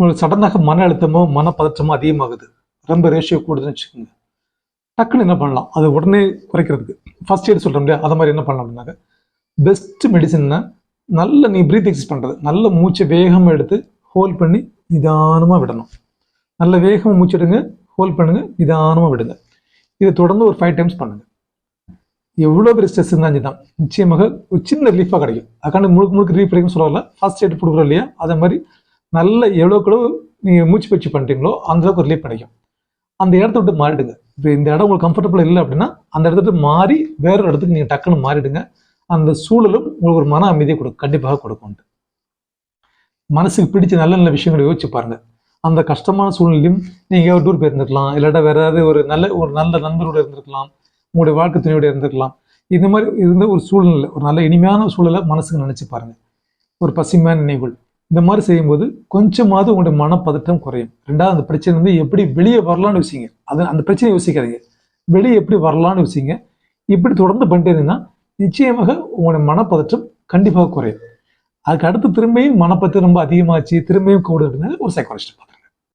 உங்களுக்கு சடனாக மன அழுத்தமோ மனப்பதற்றமோ அதிகமாகுது. ரொம்ப ரேஷியோ கூடுதுன்னு வச்சுக்கோங்க. டக்குன்னு என்ன பண்ணலாம்? அது உடனே குறைக்கிறதுக்கு. ஃபர்ஸ்ட் எய்ட் சொல்கிறோம் இல்லையா? அதை மாதிரி என்ன பண்ணலாம் அப்படின்னாக்க பெஸ்ட் மெடிசன்னா நல்ல நீ ப்ரீத் எக்ஸஸ் பண்ணுறது நல்ல மூச்சை வேகமாக எடுத்து ஹோல்ட் பண்ணி நிதானமாக விடணும். நல்ல வேகமாக மூச்சு எடுங்க ஹோல்ட் பண்ணுங்க நிதானமாக விடுங்க. இதை தொடர்ந்து ஒரு ஃபைவ் டைம்ஸ் பண்ணுங்க. எவ்வளோ பெரிய ஸ்ட்ரெஸ் இருந்தாலும் தான். நிச்சயமாக ஒரு சின்ன ரிலீஃபாக கிடைக்கும். அதுக்கான முழுக்க முழுக்க ரிலீஃப் கிடைக்கும் சொல்லல ஃபர்ஸ்ட் எய்ட் கொடுக்குறோம் இல்லையா? அதே மாதிரி நல்ல எவ்வளோக்கு நீங்கள் மூச்சு பயிற்சி பண்ணுறீங்களோ அந்த அளவுக்கு ரிலீஃப் கிடைக்கும். அந்த இடத்த விட்டு மாறிடுங்க. இப்போ இந்த இடம் உங்களுக்கு கம்ஃபர்டபுள் இல்லை அப்படின்னா அந்த இடத்த விட்டு மாறி வேற ஒரு இடத்துக்கு நீங்கள் டக்குன்னு மாறிடுங்க. அந்த சூழலும் உங்களுக்கு ஒரு மன அமைதியை கொடுக்கும் கண்டிப்பாக கொடுக்கும் மனசுக்கு பிடிச்ச நல்ல நல்ல விஷயங்களை யோசிச்சு பாருங்க. அந்த கஷ்டமான சூழ்நிலையும் நீங்கள் ஒரு டூர் போயிருந்துருக்கலாம். இல்லாட்டா வேற ஏதாவது ஒரு நல்ல ஒரு நல்ல நண்பரோட இருந்திருக்கலாம். உங்களுடைய வாழ்க்கை துணையோட இருந்திருக்கலாம். இந்த மாதிரி இருந்த ஒரு சூழ்நிலை ஒரு நல்ல இனிமையான சூழலை மனசுக்கு நினச்சி பாருங்க. ஒரு பசுமையான நினைவுகள். இந்த மாதிரி செய்யும்போது கொஞ்சமாவது உங்களுடைய மனப்பதட்டம் குறையும். ரெண்டாவது அந்த பிரச்சனை வந்து எப்படி வெளியே வரலாம்னு யோசிங்க. அது அந்த பிரச்சனையை யோசிக்காதீங்க. வெளியே எப்படி வரலாம்னு யோசிங்க. இப்படி தொடர்ந்து பண்ணிட்டே இருந்தீங்கன்னா நிச்சயமாக உங்களுடைய மனப்பதற்றம் கண்டிப்பாக குறையும். அதுக்கு அடுத்து திரும்பியும் மனப்பத்து ரொம்ப அதிகமாச்சு திரும்பியும் கூட ஒரு சைக்காலஜிஸ்ட் பார்க்குறேன்